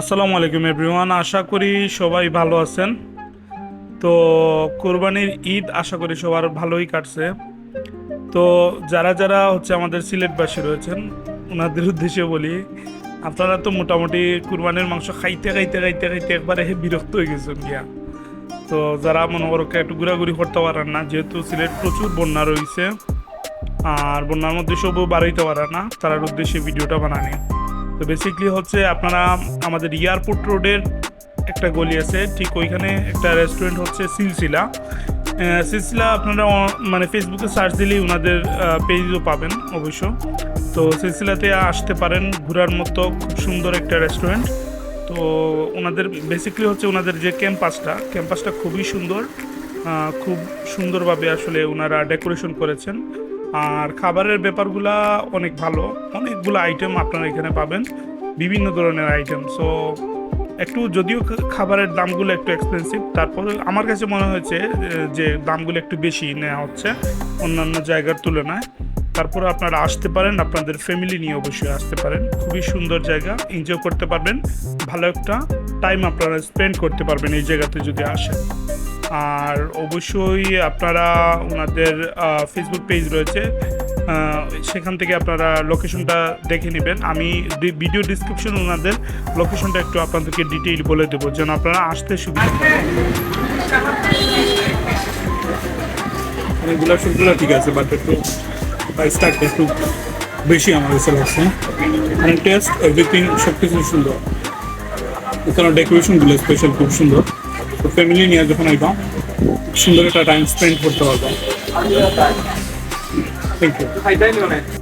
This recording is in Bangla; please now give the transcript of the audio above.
আসসালামু আলাইকুম এভরিওয়ান, আশা করি সবাই ভালো আছেন। তো কোরবানির ঈদ আশা করি সবার ভালোই কাটছে। তো যারা যারা হচ্ছে আমাদের সিলেটবাসী রয়েছেন, ওনাদের উদ্দেশ্যে বলি, আপনারা তো মোটামুটি কুরবানির মাংস খাইতে খাইতে খাইতে খাইতে একবারে বিরক্ত হয়ে গেছেন গিয়া। তো যারা মনে করো একটু ঘোরাঘুরি করতে পারেন না, যেহেতু সিলেট প্রচুর বন্যা রয়েছে, আর বন্যার মধ্যে সবও বাড়াইতে পারে না তার উদ্দেশ্যে ভিডিওটা বানানি। তো বেসিকলি হচ্ছে আপনারা আমাদের এয়ারপোর্ট রোডের একটা গলি আছে, ঠিক ওইখানে একটা রেস্টুরেন্ট হচ্ছে সিলসিলা। সিলসিলা আপনারা মানে ফেসবুকে সার্চ দিলেই ওনাদের পেজও পাবেন অবশ্য। তো সিলসিলাতে আসতে পারেন, ঘোরার মতো খুব সুন্দর একটা রেস্টুরেন্ট তো ওনাদের বেসিকলি হচ্ছে ওনাদের যে ক্যাম্পাসটা ক্যাম্পাসটা খুবই সুন্দর। খুব সুন্দরভাবে আসলে ওনারা ডেকোরেশন করেছেন। আর খাবারের ব্যাপারগুলা অনেক ভালো। অনেকগুলো আইটেম আপনারা এখানে পাবেন। বিভিন্ন ধরনের আইটেম সো একটু যদিও খাবারের দামগুলো একটু এক্সপেন্সিভ তারপরে আমার কাছে মনে হয়েছে যে দামগুলো একটু বেশি নেওয়া হচ্ছে অন্যান্য জায়গার তুলনায়। তারপর আপনারা আসতে পারেন, আপনাদের ফ্যামিলি নিয়ে অবশ্যই আসতে পারেন। খুবই সুন্দর জায়গা এনজয় করতে পারবেন। ভালো একটা টাইম আপনারা স্পেন্ড করতে পারবেন এই জায়গাতে যদি আসেন। আর অবশ্যই আপনারা ওনাদের ফেসবুক পেজ রয়েছে। সেখান থেকে আপনারা লোকেশনটা দেখে নেবেন। আমি ভিডিও ডিসক্রিপশন ওনাদের লোকেশনটা একটু আপনাদেরকে ডিটেইল বলে দেবো, যেন আপনারা আসতে সুবিধা পান। অনেকগুলো সবগুলো ঠিক আছে বাট একটু প্রাইসটা একটু বেশি আমার কাছে লাগছে মানে টেস্ট এভরিথিং সব কিছু সুন্দর। এখানে ডেকোরেশনগুলো স্পেশাল খুব সুন্দর। ফ্যামিলি নিয়ে যখন আইবা সুন্দর একটা টাইম স্পেন্ড করতে পারবা। Thank you